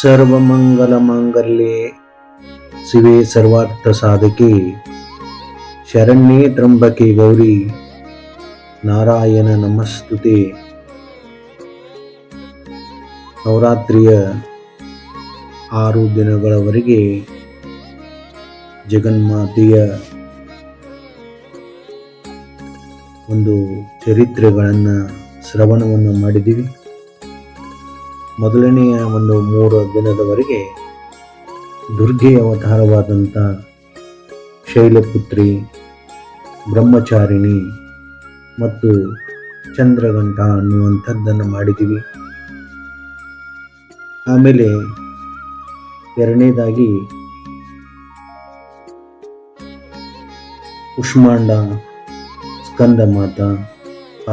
ಸರ್ವಮಂಗಲಮಾಂಗಲ್ಯೆ. ಶಿವೆ ಸರ್ವಾರ್ಥ ಸಾಧಕಿ. ಶರಣ್ಯೇ ತ್ರಂಬಕಿ ಗೌರಿ. ನಾರಾಯಣ ನಮಸ್ತುತಿ. ನವರಾತ್ರಿಯ ಆರು ದಿನಗಳವರೆಗೆ ಜಗನ್ಮಾತೆಯ ಒಂದು ಚರಿತ್ರೆಗಳನ್ನು ಶ್ರವಣವನ್ನು ಮಾಡಿದ್ದೀವಿ. ಮೊದಲನೆಯ ಒಂದು ಮೂರು ದಿನದವರೆಗೆ ದುರ್ಗೆಯ ಅವತಾರವಾದಂಥ ಶೈಲಪುತ್ರಿ, ಬ್ರಹ್ಮಚಾರಿಣಿ ಮತ್ತು ಚಂದ್ರಗಂಟ ಅನ್ನುವಂಥದ್ದನ್ನು ಮಾಡಿದ್ದೀವಿ. ಆಮೇಲೆ ಎರಡನೇದಾಗಿ ಕುಷ್ಮಾಂಡ ಸ್ಕಂದ ಮಾತಾ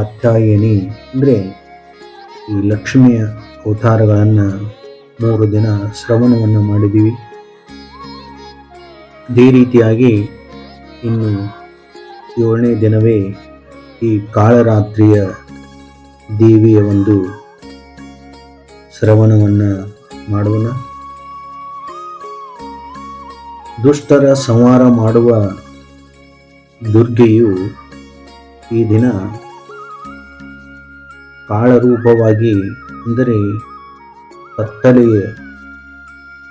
ಅತ್ತಾಯಿನಿ ಅಂದರೆ ಈ ಲಕ್ಷ್ಮಿಯ ಅವತಾರಗಳನ್ನು ಮೂರು ದಿನ ಶ್ರವಣವನ್ನು ಮಾಡಿದ್ದೀವಿ. ಅದೇ ರೀತಿಯಾಗಿ ಇನ್ನು ಏಳನೇ ದಿನವೇ ಈ ಕಾಳರಾತ್ರಿಯ ದೇವಿಯ ಒಂದು ಶ್ರವಣವನ್ನು ಮಾಡೋಣ. ದುಷ್ಟರ ಸಂಹಾರ ಮಾಡುವ ದುರ್ಗೆಯು ಈ ದಿನ ಕಾಳರೂಪವಾಗಿ ಅಂದರೆ ಕತ್ತಲೆಯ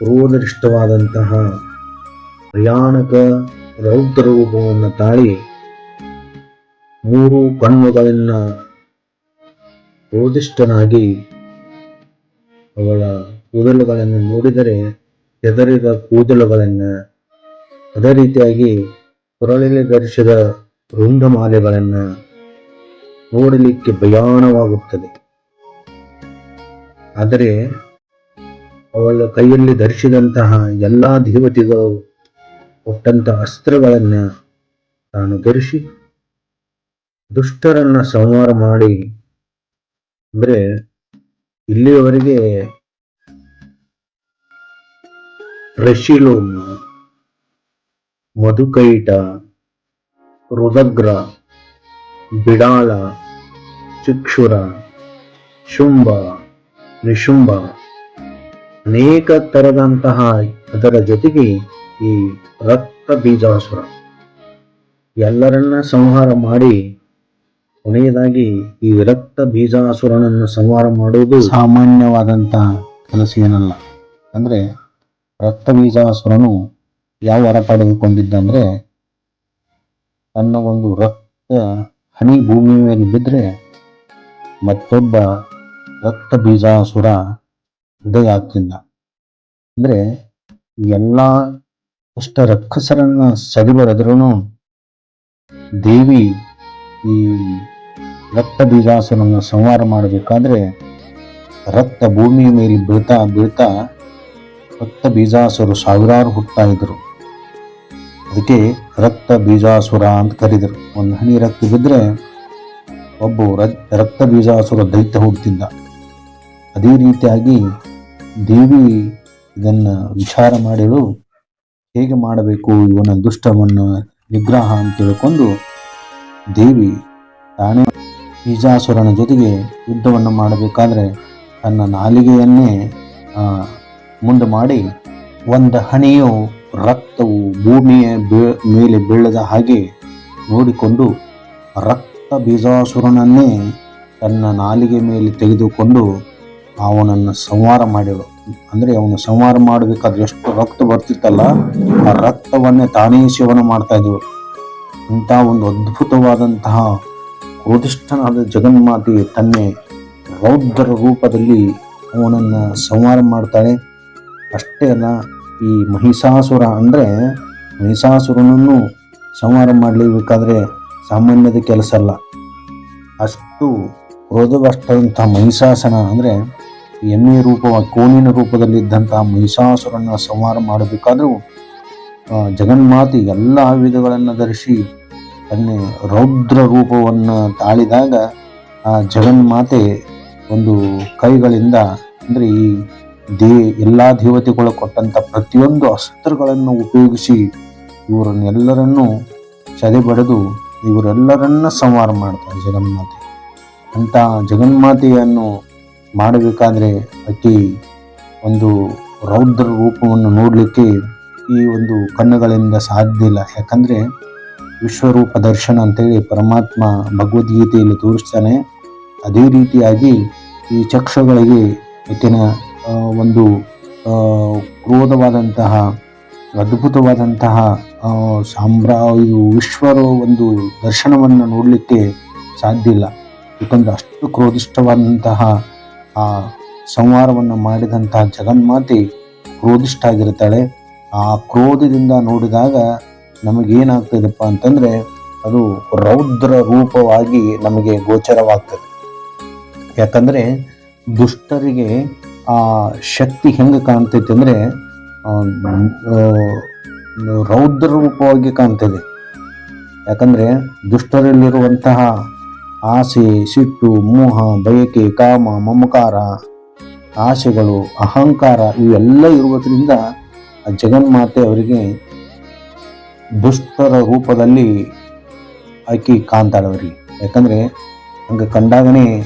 ಕ್ರೋಧರಿಷ್ಟವಾದಂತಹ ಭಯಾನಕ ರೌದ್ರ ರೂಪವನ್ನು ತಾಳಿ ಮೂರು ಕಣ್ಣುಗಳನ್ನು ಕ್ರೋಧಿಷ್ಠನಾಗಿ ಅವಳ ಕೂದಲುಗಳನ್ನು ನೋಡಿದರೆ ಹೆದರಿದ ಕೂದಲುಗಳನ್ನು ಅದೇ ರೀತಿಯಾಗಿ ಕೊರಳಲ್ಲಿ ಧರಿಸಿದ ವೃಂದಮಾಲೆಗಳನ್ನು ನೋಡಲಿಕ್ಕೆ ಭಯಾನವಾಗುತ್ತದೆ. ಆದರೆ ಅವಳ ಕೈಯಲ್ಲಿ ಧರಿಸಿದಂತಹ ಎಲ್ಲ ದೇವತೆಗಳು ಕೊಟ್ಟಂತಹ ಅಸ್ತ್ರಗಳನ್ನು ತಾನು ಧರಿಸಿ ದುಷ್ಟರನ್ನ ಸಂಹಾರ ಮಾಡಿ ಅಂದ್ರೆ ಇಲ್ಲಿಯವರೆಗೆ ರಶಿಲೋಮ, ಮಧುಕೈಟ ರುದಗ್ರ ಬಿಡಾಳ ಚಿಕ್ಷುರ, ಶುಂಭ, ನಿಶುಂಭ ಅನೇಕ ತರದಂತಹ ಅದರ ಜೊತೆಗೆ ಈ ರಕ್ತ ಬೀಜಾಸುರ. ಎಲ್ಲರನ್ನ ಸಂಹಾರ ಮಾಡಿ ಕೊನೆಯದಾಗಿ ಈ ರಕ್ತ ಬೀಜಾಸುರನನ್ನು ಸಂಹಾರ ಮಾಡುವುದು ಸಾಮಾನ್ಯವಾದಂತಹ ಕೆಲಸ ಏನಲ್ಲ ಅಂದ್ರೆ ರಕ್ತ ಬೀಜಾಸುರನು ಯಾವ ವರ ಪಡೆದುಕೊಂಡಿದ್ದಂದ್ರೆ ತನ್ನ ಒಂದು ರಕ್ತ ಹನಿ ಭೂಮಿ ಮೇಲೆ ಬಿದ್ದರೆ ಮತ್ತೊಬ್ಬ ರಕ್ತ ಬೀಜಾಸುರ ಆಗ್ತಿದ್ದ ಅಂದ್ರೆ ಎಲ್ಲ ಅಷ್ಟ ರಕ್ಕಸರನ್ನ ಸರಿಬರೆದ್ರೂ ದೇವಿ ಈ ರಕ್ತ ಬೀಜಾಸುರನ್ನ ಸಂಹಾರ ಮಾಡಬೇಕಾದ್ರೆ ರಕ್ತ ಭೂಮಿಯ ಮೇಲೆ ಬೀಳ್ತಾ ಬೀಳ್ತಾ ರಕ್ತ ಬೀಜಾಸುರು ಸಾವಿರಾರು ಹುಟ್ತಾ ಇದ್ರು. ಅದಕ್ಕೆ ರಕ್ತ ಬೀಜಾಸುರ ಅಂತ ಕರೆದರು. ಒಂದು ಹನಿ ರಕ್ತ ಬಿದ್ದರೆ ಒಬ್ಬ ರಕ್ತ ಬೀಜಾಸುರ ದೈತ್ಯ ಹೋಗ್ತಿದ್ದ. ಅದೇ ರೀತಿಯಾಗಿ ದೇವಿ ಇದನ್ನು ವಿಚಾರ ಮಾಡಿಳು ಹೇಗೆ ಮಾಡಬೇಕು ಇವನ ದುಷ್ಟವನ್ನು ನಿಗ್ರಹ ಅಂತ ತಿಳ್ಕೊಂಡು ದೇವಿ ತಾನೇ ಬೀಜಾಸುರನ ಜೊತೆಗೆ ಯುದ್ಧವನ್ನು ಮಾಡಬೇಕಾದ್ರೆ ತನ್ನ ನಾಲಿಗೆಯನ್ನೇ ಮುಂದೆ ಮಾಡಿ ಒಂದು ಹಣೆಯು ರಕ್ತವು ಭೂಮಿಯ ಮೇಲೆ ಬೀಳದ ಹಾಗೆ ನೋಡಿಕೊಂಡು ರಕ್ತ ಬೀಜಾಸುರನನ್ನೇ ತನ್ನ ನಾಲಿಗೆ ಮೇಲೆ ತೆಗೆದುಕೊಂಡು ಅವನನ್ನು ಸಂಹಾರ ಮಾಡಿರು ಅಂದರೆ ಅವನು ಸಂಹಾರ ಮಾಡಬೇಕಾದ್ರೆ ಎಷ್ಟು ರಕ್ತ ಬರ್ತಿತ್ತಲ್ಲ, ಆ ರಕ್ತವನ್ನೇ ತಾನೇ ಸೇವನೆ ಮಾಡ್ತಾ ಇದ್ಳು ಇಂಥ ಒಂದು ಅದ್ಭುತವಾದಂತಹ ಕ್ರೋಧಿಷ್ಠನಾದ ಜಗನ್ಮಾತೆ ತನ್ನೆ ರೌದ್ರ ರೂಪದಲ್ಲಿ ಅವನನ್ನು ಸಂಹಾರ ಮಾಡ್ತಾಳೆ. ಅಷ್ಟೇ ಅಲ್ಲ, ಈ ಮಹಿಷಾಸುರ ಅಂದರೆ ಮಹಿಷಾಸುರನನ್ನು ಸಂಹಾರ ಮಾಡಲೇಬೇಕಾದ್ರೆ ಸಾಮಾನ್ಯದ ಕೆಲಸ ಅಲ್ಲ. ಅಷ್ಟು ಕ್ರೋಧವಷ್ಟಾದಂಥ ಮಹಿಷಾಸನ ಅಂದರೆ ಎಮ್ಮೆ ರೂಪ ಕೋಣಿನ ರೂಪದಲ್ಲಿದ್ದಂಥ ಮಹಿಷಾಸುರನ ಸಂಹಾರ ಮಾಡಬೇಕಾದರೂ ಜಗನ್ಮಾತೆ ಎಲ್ಲ ಆಯುಧಗಳನ್ನು ಧರಿಸಿ ತನ್ನ ರೌದ್ರ ರೂಪವನ್ನು ತಾಳಿದಾಗ, ಆ, ಜಗನ್ಮಾತೆ ಒಂದು ಕೈಗಳಿಂದ ಅಂದರೆ ಈ ದೇ, ಎಲ್ಲ ದೇವತೆಗಳು ಕೊಟ್ಟಂಥ ಪ್ರತಿಯೊಂದು ಅಸ್ತ್ರಗಳನ್ನು ಉಪಯೋಗಿಸಿ ಇವರನ್ನೆಲ್ಲರನ್ನೂ ಸದೆಬಡೆದು ಇವರೆಲ್ಲರನ್ನ ಸಂವಾರ ಮಾಡ್ತಾರೆ ಜಗನ್ಮಾತೆ. ಅಂತ ಜಗನ್ಮಾತೆಯನ್ನು ಮಾಡಬೇಕಾದ್ರೆ ಅತಿ ಒಂದು ರೌದ್ರ ರೂಪವನ್ನು ನೋಡಲಿಕ್ಕೆ ಈ ಒಂದು ಕಣ್ಣುಗಳಿಂದ ಸಾಧ್ಯ ಇಲ್ಲ. ಯಾಕಂದರೆ ವಿಶ್ವರೂಪ ದರ್ಶನ ಅಂತೇಳಿ ಪರಮಾತ್ಮ ಭಗವದ್ಗೀತೆಯಲ್ಲಿ ತೋರಿಸ್ತಾನೆ. ಅದೇ ರೀತಿಯಾಗಿ ಈ ಚಕ್ಷುಗಳಿಗೆ ಹೆಚ್ಚಿನ ಒಂದು ಕ್ರೋಧವಾದಂತಹ ಅದ್ಭುತವಾದಂತಹ ಸಾಮ್ರಾ, ಇದು ವಿಶ್ವರ ಒಂದು ದರ್ಶನವನ್ನು ನೋಡಲಿಕ್ಕೆ ಸಾಧ್ಯ ಇಲ್ಲ. ಯಾಕಂದ್ರೆ ಅಷ್ಟು ಕ್ರೋಧಿಷ್ಠವಾದಂತಹ, ಆ, ಸಂಹಾರವನ್ನು ಮಾಡಿದಂತಹ ಜಗನ್ಮಾತೆ ಕ್ರೋಧಿಷ್ಠ ಆಗಿರ್ತಾಳೆ ಆ ಕ್ರೋಧದಿಂದ ನೋಡಿದಾಗ ನಮಗೇನಾಗ್ತದಪ್ಪ ಅಂತಂದರೆ, ಅದು ರೌದ್ರ ರೂಪವಾಗಿ ನಮಗೆ ಗೋಚರವಾಗ್ತದೆ. ಯಾಕಂದರೆ ದುಷ್ಟರಿಗೆ ಆ ಶಕ್ತಿ ಹೆಂಗೆ ಕಾಣ್ತೈತೆ ಅಂದರೆ ರೌದ್ರ ರೂಪವಾಗಿ ಕಾಣ್ತದೆ. ಯಾಕಂದರೆ ದುಷ್ಟರಲ್ಲಿರುವಂತಹ ಆಸೆ, ಸಿಟ್ಟು, ಮೋಹ, ಬಯಕೆ, ಕಾಮ, ಮಮಕಾರ, ಆಸೆಗಳು, ಅಹಂಕಾರ ಇವೆಲ್ಲ ಇರುವುದರಿಂದ ಆ ಜಗನ್ಮಾತೆ ಅವರಿಗೆ ದುಷ್ಟರ ರೂಪದಲ್ಲಿ ಆಕೆ ಕಾಣ್ತಾಳೆ ಅವರಿಗೆ ಯಾಕಂದರೆ ಹಂಗೆ ಕಂಡಾಗನೇ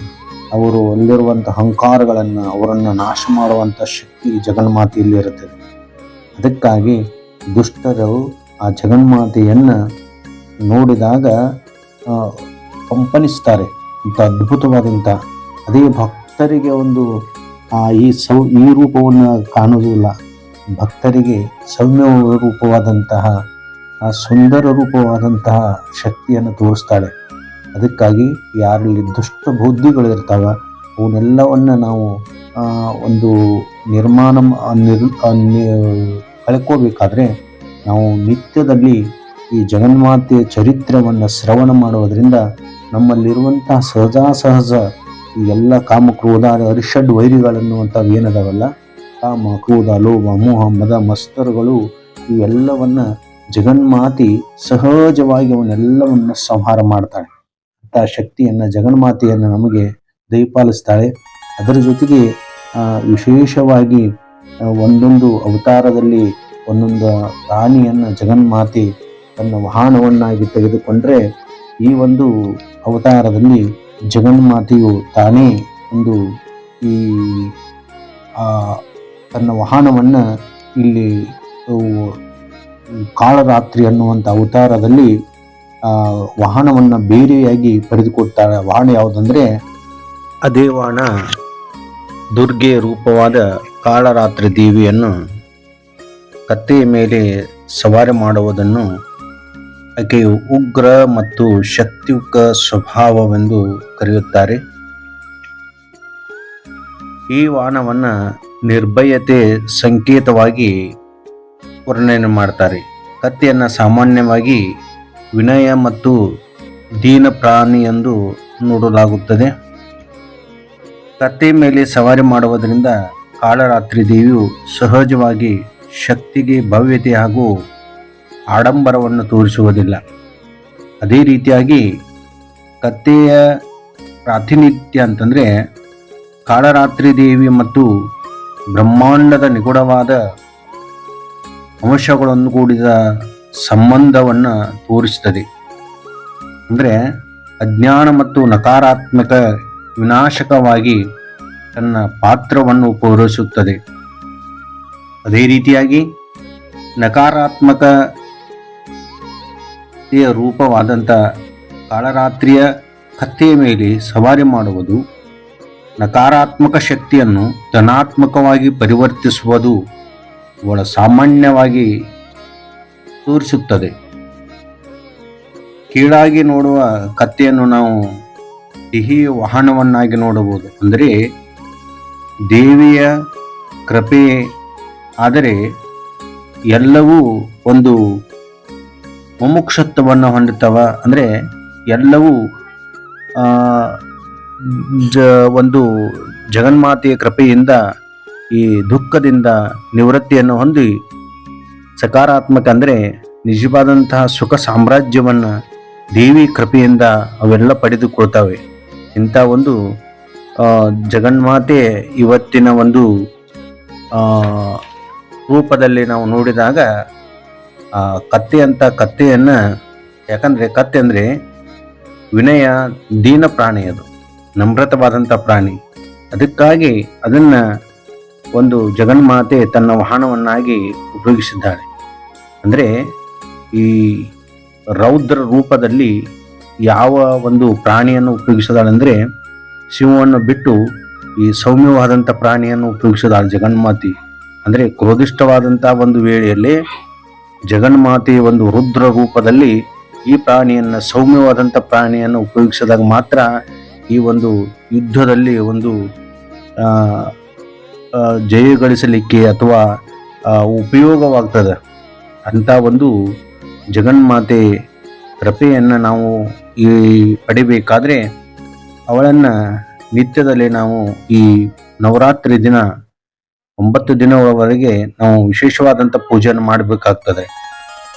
ಅವರು ಅಲ್ಲಿರುವಂಥ ಅಹಂಕಾರಗಳನ್ನು ಅವರನ್ನು ನಾಶ ಮಾಡುವಂಥ ಶಕ್ತಿ ಜಗನ್ಮಾತೆಯಲ್ಲಿ ಇರುತ್ತದೆ. ಅದಕ್ಕಾಗಿ ದುಷ್ಟರು ಆ ಜಗನ್ಮಾತೆಯನ್ನು ನೋಡಿದಾಗ ಕಂಪನಿಸ್ತಾರೆ ಅಂತ ಅದ್ಭುತವಾದಂಥ, ಅದೇ ಭಕ್ತರಿಗೆ ಒಂದು ಈ ಸೌ, ಈ ರೂಪವನ್ನು ಕಾಣುವುದಿಲ್ಲ. ಭಕ್ತರಿಗೆ ಸೌಮ್ಯ ರೂಪವಾದಂತಹ, ಆ ಸುಂದರ ರೂಪವಾದಂತಹ ಶಕ್ತಿಯನ್ನು ತೋರಿಸ್ತಾಳೆ. ಅದಕ್ಕಾಗಿ ಯಾರಲ್ಲಿ ದುಷ್ಟ ಬುದ್ಧಿಗಳು ಇರ್ತಾವ ಅವನ್ನೆಲ್ಲವನ್ನು ನಾವು ಒಂದು ನಿರ್ಮಾಣ ನಿರ್ ಕಳ್ಕೋಬೇಕಾದ್ರೆ ನಾವು ನಿತ್ಯದಲ್ಲಿ ಈ ಜಗನ್ಮಾತೆಯ ಚರಿತ್ರೆಯನ್ನು ಶ್ರವಣ ಮಾಡುವುದರಿಂದ ನಮ್ಮಲ್ಲಿರುವಂತಹ ಸಹಜಾಸಹಜ ಈ ಎಲ್ಲ ಕಾಮ ಕ್ರೋಧ ಅರಿಷಡ್ ವೈರಿಗಳನ್ನುವಂಥವು ಏನದಾವಲ್ಲ? ಕಾಮ, ಕ್ರೋಧ, ಲೋಭ, ಮೋಹ, ಮದ, ಮಸ್ತರುಗಳು ಇವೆಲ್ಲವನ್ನು ಜಗನ್ಮಾತಿ ಸಹಜವಾಗಿ ಅವನ್ನೆಲ್ಲವನ್ನು ಸಂಹಾರ ಮಾಡ್ತಾಳೆ. ಅಂತ ಶಕ್ತಿಯನ್ನು ಜಗನ್ಮಾತೆಯನ್ನು ನಮಗೆ ದಯಪಾಲಿಸ್ತಾಳೆ. ಅದರ ಜೊತೆಗೆ ವಿಶೇಷವಾಗಿ ಒಂದೊಂದು ಅವತಾರದಲ್ಲಿ ಒಂದೊಂದು ರಾಣಿಯನ್ನು ಜಗನ್ಮಾತೆ ತನ್ನ ವಾಹನವನ್ನಾಗಿ ತೆಗೆದುಕೊಂಡರೆ ಈ ಒಂದು ಅವತಾರದಲ್ಲಿ ಜಗನ್ಮಾತೆಯು ತಾನೇ ಒಂದು ಈ ತನ್ನ ವಾಹನವನ್ನು ಇಲ್ಲಿ ಕಾಳರಾತ್ರಿ ಅನ್ನುವಂಥ ಅವತಾರದಲ್ಲಿ ವಾಹನವನ್ನು ಬೇರೆಯಾಗಿ ಪಡೆದುಕೊಡ್ತಾಳೆ. ವಾಹನ ಯಾವುದಂದ್ರೆ, ಅದೇ ದುರ್ಗೆಯ ರೂಪವಾದ ಕಾಳರಾತ್ರಿ ದೇವಿಯನ್ನು ಕತ್ತೆಯ ಮೇಲೆ ಸವಾರಿ ಮಾಡುವುದನ್ನು ಆಕೆಯು ಉಗ್ರ ಮತ್ತು ಶಕ್ತಿಯುಕ್ತ ಸ್ವಭಾವವೆಂದು ಕರೆಯುತ್ತಾರೆ. ಈ ವಾಹನವನ್ನು ನಿರ್ಭಯತೆ ಸಂಕೇತವಾಗಿ ವರ್ಣನೆ ಮಾಡ್ತಾರೆ. ಕತ್ತೆಯನ್ನು ಸಾಮಾನ್ಯವಾಗಿ ವಿನಯ ಮತ್ತು ದೀನ ಪ್ರಾಣಿ ಎಂದು ನೋಡಲಾಗುತ್ತದೆ. ಕತ್ತೆ ಮೇಲೆ ಸವಾರಿ ಮಾಡುವುದರಿಂದ ಕಾಳರಾತ್ರಿ ದೇವಿಯು ಸಹಜವಾಗಿ ಶಕ್ತಿಗೆ ಭವ್ಯತೆ ಹಾಗೂ ಆಡಂಬರವನ್ನು ತೋರಿಸುವುದಿಲ್ಲ. ಅದೇ ರೀತಿಯಾಗಿ ಕತ್ತೆಯ ಪ್ರಾತಿನಿಧ್ಯ ಅಂತಂದರೆ ಕಾಳರಾತ್ರಿ ದೇವಿ ಮತ್ತು ಬ್ರಹ್ಮಾಂಡದ ನಿಗೂಢವಾದ ಅಂಶಗಳನ್ನು ಕೂಡಿದ ಸಂಬಂಧವನ್ನು ತೋರಿಸುತ್ತದೆ ಅಂದರೆ ಅಜ್ಞಾನ ಮತ್ತು ನಕಾರಾತ್ಮಕ ವಿನಾಶಕವಾಗಿ ತನ್ನ ಪಾತ್ರವನ್ನು ಪೂರೈಸುತ್ತದೆ. ಅದೇ ರೀತಿಯಾಗಿ ನಕಾರಾತ್ಮಕ ರೂಪವಾದಂಥ ಕಾಳರಾತ್ರಿಯ ಕತ್ತೆಯ ಮೇಲೆ ಸವಾರಿ ಮಾಡುವುದು, ನಕಾರಾತ್ಮಕ ಶಕ್ತಿಯನ್ನು ಧನಾತ್ಮಕವಾಗಿ ಪರಿವರ್ತಿಸುವುದು ಬಹಳ ಸಾಮಾನ್ಯವಾಗಿ ತೋರಿಸುತ್ತದೆ. ಕೀಳಾಗಿ ನೋಡುವ ಕತ್ತೆಯನ್ನು ನಾವು ಸಿಹಿ ವಾಹನವನ್ನಾಗಿ ನೋಡಬಹುದು. ಅಂದರೆ ದೇವಿಯ ಕೃಪೆ, ಆದರೆ ಎಲ್ಲವೂ ಒಂದು ಮುಮುಕ್ಷತ್ವವನ್ನು ಹೊಂದುತ್ತವ. ಅಂದರೆ ಎಲ್ಲವೂ ಜ, ಒಂದು ಜಗನ್ಮಾತೆಯ ಕೃಪೆಯಿಂದ ಈ ದುಃಖದಿಂದ ನಿವೃತ್ತಿಯನ್ನು ಹೊಂದಿ ಸಕಾರಾತ್ಮಕ, ಅಂದರೆ ನಿಜವಾದಂತಹ ಸುಖ ಸಾಮ್ರಾಜ್ಯವನ್ನು ದೇವಿ ಕೃಪೆಯಿಂದ ಅವೆಲ್ಲ ಪಡೆದುಕೊಳ್ತವೆ. ಇಂಥ ಒಂದು ಜಗನ್ಮಾತೆ ಇವತ್ತಿನ ಒಂದು ರೂಪದಲ್ಲಿ ನಾವು ನೋಡಿದಾಗ ಕತ್ತೆ ಅಂತ ಕತ್ತೆಯನ್ನು, ಯಾಕಂದರೆ ಕತ್ತೆ ಅಂದರೆ ವಿನಯ, ದೀನ ಪ್ರಾಣಿ ಅದು, ನಮ್ರತವಾದಂಥ ಪ್ರಾಣಿ. ಅದಕ್ಕಾಗಿ ಅದನ್ನು ಒಂದು ಜಗನ್ಮಾತೆ ತನ್ನ ವಾಹನವನ್ನಾಗಿ ಉಪಯೋಗಿಸಿದ್ದಾಳೆ ಅಂದರೆ ಈ ರೌದ್ರ ರೂಪದಲ್ಲಿ ಯಾವ ಒಂದು ಪ್ರಾಣಿಯನ್ನು ಉಪಯೋಗಿಸಿದಾಳೆಂದರೆ ಶಿವವನ್ನು ಬಿಟ್ಟು ಈ ಸೌಮ್ಯವಾದಂಥ ಪ್ರಾಣಿಯನ್ನು ಉಪಯೋಗಿಸಿದಾಳೆ ಜಗನ್ಮಾತೆ. ಅಂದರೆ ಕ್ರೋಧಿಷ್ಠವಾದಂಥ ಒಂದು ವೇಳೆಯಲ್ಲಿ ಜಗನ್ಮಾತೆಯ ಒಂದು ರುದ್ರ ರೂಪದಲ್ಲಿ ಈ ಪ್ರಾಣಿಯನ್ನು, ಸೌಮ್ಯವಾದಂಥ ಪ್ರಾಣಿಯನ್ನು ಉಪಯೋಗಿಸಿದಾಗ ಮಾತ್ರ ಈ ಒಂದು ಯುದ್ಧದಲ್ಲಿ ಒಂದು ಜಯಗಳಿಸಲಿಕ್ಕೆ ಅಥವಾ ಉಪಯೋಗವಾಗ್ತದೆ. ಅಂಥ ಒಂದು ಜಗನ್ಮಾತೆ ಕೃಪೆಯನ್ನು ನಾವು ಈ ಪಡಿಬೇಕಾದ್ರೆ ಅವಳನ್ನು ನಿತ್ಯದಲ್ಲಿ ನಾವು ಈ ನವರಾತ್ರಿ ದಿನ ಒಂಬತ್ತು ದಿನಗಳವರೆಗೆ ನಾವು ವಿಶೇಷವಾದಂಥ ಪೂಜೆಯನ್ನು ಮಾಡಬೇಕಾಗ್ತದೆ.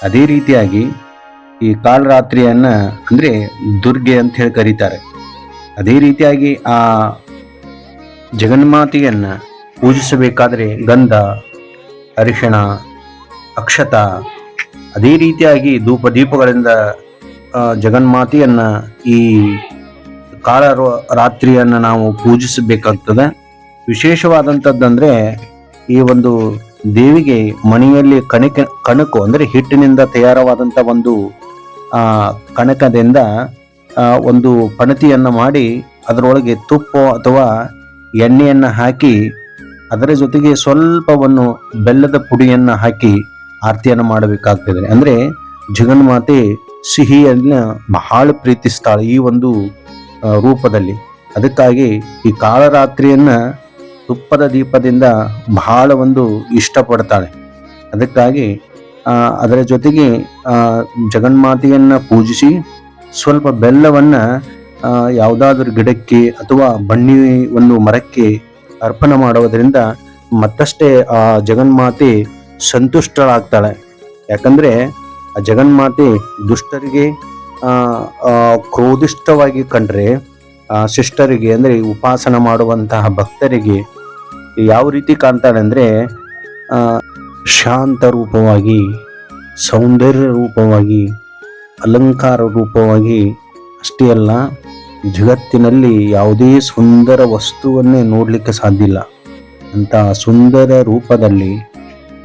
ಅದೇ ರೀತಿಯಾಗಿ ಈ ಕಾಲರಾತ್ರಿಯನ್ನ ಅಂದರೆ ದುರ್ಗೆ ಅಂತ ಹೇಳಿ ಕರೀತಾರೆ. ಅದೇ ರೀತಿಯಾಗಿ ಆ ಜಗನ್ಮಾತೆಯನ್ನು ಪೂಜಿಸಬೇಕಾದರೆ ಗಂಧ, ಅರಿಶಿಣ, ಅಕ್ಷತ, ಅದೇ ರೀತಿಯಾಗಿ ಧೂಪ ದೀಪಗಳಿಂದ ಜಗನ್ಮಾತೆಯನ್ನ ಈ ಕಾಲ ರಾತ್ರಿಯನ್ನ ನಾವು ಪೂಜಿಸಬೇಕಾಗ್ತದೆ. ವಿಶೇಷವಾದಂಥದ್ದಂದ್ರೆ ಈ ಒಂದು ದೇವಿಗೆ ಮನೆಯಲ್ಲಿ ಕಣಕ, ಕಣಕು ಅಂದರೆ ಹಿಟ್ಟಿನಿಂದ ತಯಾರವಾದಂಥ ಒಂದು ಕಣಕದಿಂದ ಒಂದು ಪಣತಿಯನ್ನು ಮಾಡಿ ಅದರೊಳಗೆ ತುಪ್ಪ ಅಥವಾ ಎಣ್ಣೆಯನ್ನು ಹಾಕಿ ಅದರ ಜೊತೆಗೆ ಸ್ವಲ್ಪವನ್ನು ಬೆಲ್ಲದ ಪುಡಿಯನ್ನು ಹಾಕಿ ಆರತಿಯನ್ನು ಮಾಡಬೇಕಾಗ್ತದೆ. ಅಂದರೆ ಜಗನ್ಮಾತೆ ಸಿಹಿಯನ್ನು ಬಹಳ ಪ್ರೀತಿಸ್ತಾಳೆ ಈ ಒಂದು ರೂಪದಲ್ಲಿ. ಅದಕ್ಕಾಗಿ ಈ ಕಾಳರಾತ್ರಿಯನ್ನ ತುಪ್ಪದ ದೀಪದಿಂದ ಬಹಳ ಒಂದು ಇಷ್ಟಪಡ್ತಾಳೆ. ಅದಕ್ಕಾಗಿ ಅದರ ಜೊತೆಗೆ ಜಗನ್ಮಾತೆಯನ್ನು ಪೂಜಿಸಿ ಸ್ವಲ್ಪ ಬೆಲ್ಲವನ್ನ ಯಾವುದಾದ್ರೂ ಗಿಡಕ್ಕೆ ಅಥವಾ ಬಣ್ಣಿ ಒಂದು ಮರಕ್ಕೆ ಅರ್ಪಣೆ ಮಾಡುವುದರಿಂದ ಮತ್ತಷ್ಟೇ ಆ ಜಗನ್ಮಾತೆ ಸಂತುಷ್ಟಳಾಗ್ತಾಳೆ. ಯಾಕಂದ್ರೆ ಜಗನ್ಮಾತೆ ದುಷ್ಟರಿಗೆ ಕ್ರೋಧಿಷ್ಟವಾಗಿ ಕಂಡ್ರೆ ಶಿಷ್ಟರಿಗೆ, ಅಂದರೆ ಉಪಾಸನ ಮಾಡುವಂತಹ ಭಕ್ತರಿಗೆ ಯಾವ ರೀತಿ ಕಾಣ್ತಾಳೆ ಅಂದರೆ ಶಾಂತ ರೂಪವಾಗಿ, ಸೌಂದರ್ಯ ರೂಪವಾಗಿ, ಅಲಂಕಾರ ರೂಪವಾಗಿ ಅಷ್ಟೇ ಅಲ್ಲ, ಜಗತ್ತಿನಲ್ಲಿ ಯಾವುದೇ ಸುಂದರ ವಸ್ತುವನ್ನೇ ನೋಡಲಿಕ್ಕೆ ಸಾಧ್ಯ ಇಲ್ಲ. ಅಂತ ಸುಂದರ ರೂಪದಲ್ಲಿ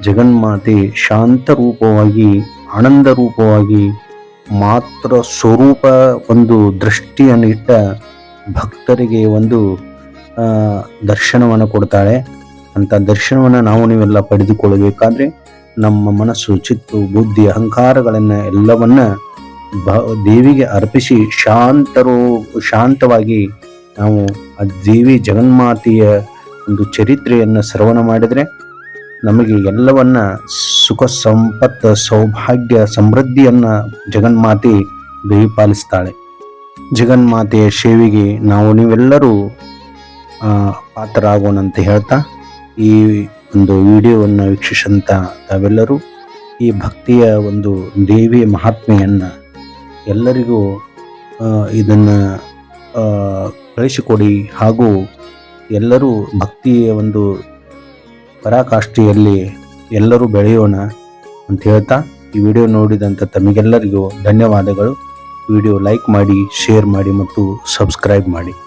ಜಗನ್ಮಾತೆ ಶಾಂತ ರೂಪವಾಗಿ ಆನಂದ ರೂಪವಾಗಿ ಮಾತ್ರ ಸ್ವರೂಪ ಒಂದು ದೃಷ್ಟಿಯನ್ನು ಇಟ್ಟ ಭಕ್ತರಿಗೆ ಒಂದು ದರ್ಶನವನ್ನು ಕೊಡ್ತಾಳೆ. ಅಂತ ದರ್ಶನವನ್ನು ನಾವು ನೀವೆಲ್ಲ ಪಡೆದುಕೊಳ್ಳಬೇಕಾದ್ರೆ ನಮ್ಮ ಮನಸ್ಸು, ಚಿತ್ತು, ಬುದ್ಧಿ, ಅಹಂಕಾರಗಳನ್ನು ಎಲ್ಲವನ್ನ ಭ, ದೇವಿಗೆ ಅರ್ಪಿಸಿ ಶಾಂತರು, ಶಾಂತವಾಗಿ ನಾವು ಆ ದೇವಿ ಜಗನ್ಮಾತೆಯ ಒಂದು ಚರಿತ್ರೆಯನ್ನು ಶ್ರವಣ ಮಾಡಿದರೆ ನಮಗೆ ಎಲ್ಲವನ್ನ ಸುಖ, ಸಂಪತ್ತು, ಸೌಭಾಗ್ಯ, ಸಮೃದ್ಧಿಯನ್ನ ಜಗನ್ಮಾತೆ ದಯಪಾಲಿಸ್ತಾಳೆ. ಜಗನ್ಮಾತೆಯ ಸೇವೆಗೆ ನಾವು ನೀವೆಲ್ಲರೂ ಪಾತ್ರರಾಗೋಣಂತ ಹೇಳ್ತಾ ಈ ಒಂದು ವಿಡಿಯೋವನ್ನು ವೀಕ್ಷಿಸಂತ ತಾವೆಲ್ಲರೂ ಈ ಭಕ್ತಿಯ ಒಂದು ದೇವಿ ಮಹಾತ್ಮೆಯನ್ನು ಎಲ್ಲರಿಗೂ ಇದನ್ನು ಕಳಿಸಿಕೊಡಿ ಹಾಗೂ ಎಲ್ಲರೂ ಭಕ್ತಿಯ ಒಂದು ಪರಾಕಾಷ್ಠೆಯಲ್ಲಿ ಎಲ್ಲರೂ ಬೆಳೆಯೋಣ ಅಂತ ಹೇಳ್ತಾ ಈ ವಿಡಿಯೋ ನೋಡಿದಂಥ ತಮಗೆಲ್ಲರಿಗೂ ಧನ್ಯವಾದಗಳು. ವಿಡಿಯೋ ಲೈಕ್ ಮಾಡಿ, ಶೇರ್ ಮಾಡಿ ಮತ್ತು ಸಬ್ಸ್ಕ್ರೈಬ್ ಮಾಡಿ.